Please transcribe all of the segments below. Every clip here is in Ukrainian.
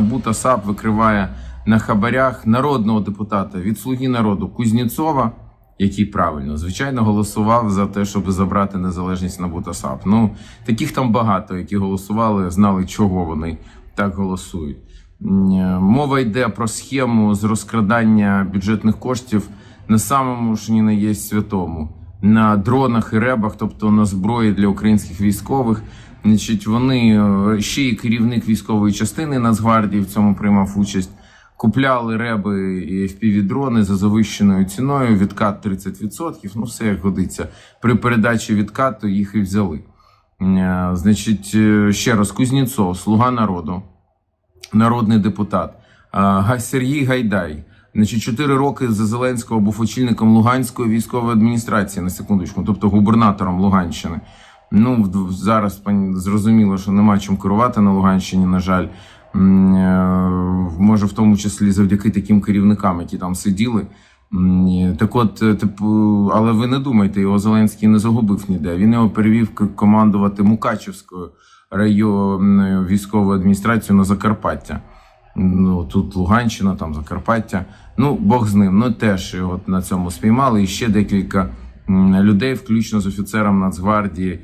НАБУ та САП викриває на хабарях народного депутата від Слуги народу Кузнєцова, який правильно, звичайно, голосував за те, щоб забрати незалежність НАБУ та САП. Ну, таких там багато, які голосували, знали, чого вони так голосують. Е, Мова йде про схему з розкрадання бюджетних коштів на самому ж ні не є святому, на дронах і ребах, тобто на зброї для українських військових. Значить, вони е, ще й керівник військової частини Нацгвардії в цьому приймав участь. Купляли реби і FPV-дрони за завищеною ціною, відкат 30%, ну все як годиться. При передачі відкату їх і взяли. Е, Значить, е, ще раз, Кузнєцов, слуга народу, народний депутат. Сергій Гайдай. Значить, 4 роки за Зеленського був очільником Луганської військової адміністрації, на секундочку, тобто губернатором Луганщини. Ну, зараз зрозуміло, що нема чим керувати на Луганщині, на жаль. Е, Може, в тому числі завдяки таким керівникам, які там сиділи. Так от, е, типу, але ви не думайте, його Зеленський не загубив ніде. Він його перевів командувати Мукачевською районною військовою адміністрацією на Закарпаття. Ну, тут Луганщина, там Закарпаття. Ну, Бог з ним. Ну, теж його на цьому спіймали. І ще декілька людей, включно з офіцером Нацгвардії,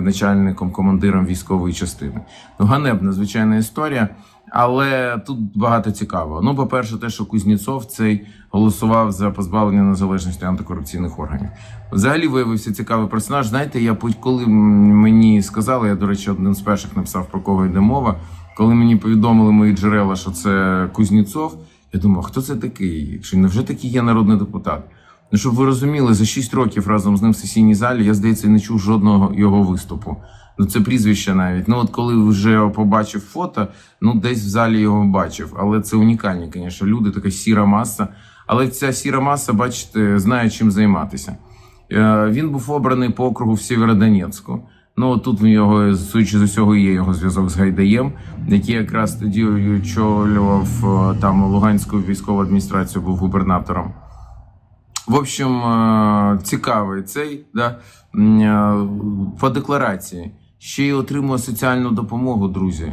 начальником, командиром військової частини. Ну, ганебна, звичайна історія. Але тут багато цікавого. Ну, по-перше, те, що Кузнєцов цей голосував за позбавлення незалежності антикорупційних органів. Взагалі виявився цікавий персонаж. Знаєте, я коли мені сказали, я, до речі, один з перших написав про кого йде мова. Коли мені повідомили мої джерела, що це Кузнєцов, я думав, хто це такий? Якщо невже такий є народний депутат? Ну, щоб ви розуміли, за 6 років разом з ним в сесійній залі я, здається, не чув жодного його виступу. Ну, це прізвище навіть. Ну, от коли вже побачив фото, ну десь в залі його бачив. Але це унікальні, звісно, люди, така сіра маса. Але ця сіра маса, бачите, знає чим займатися. Е, Він був обраний по округу в Сєвєродонецьку. Ну тут в нього, судячи з усього, є його зв'язок з Гайдаєм, який якраз тоді очолював е, там Луганську військову адміністрацію, був губернатором. В общем, е, цікавий цей да, е, по декларації. Ще й отримує соціальну допомогу, друзі.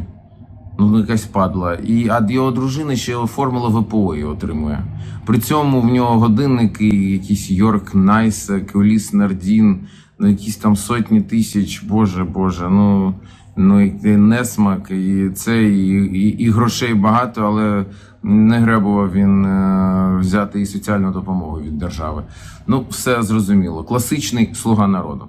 Ну, якась падла. І а його дружина ще оформила ВПО і отримує. При цьому в нього годинники, якісь Йорк Найс, Кеоліс Нардін, ну якісь там сотні тисяч, боже, боже, ну. Ну, несмак, і це, і, і, і грошей багато, але не гребував він е, взяти і соціальну допомогу від держави. Ну, все зрозуміло. Класичний слуга народу.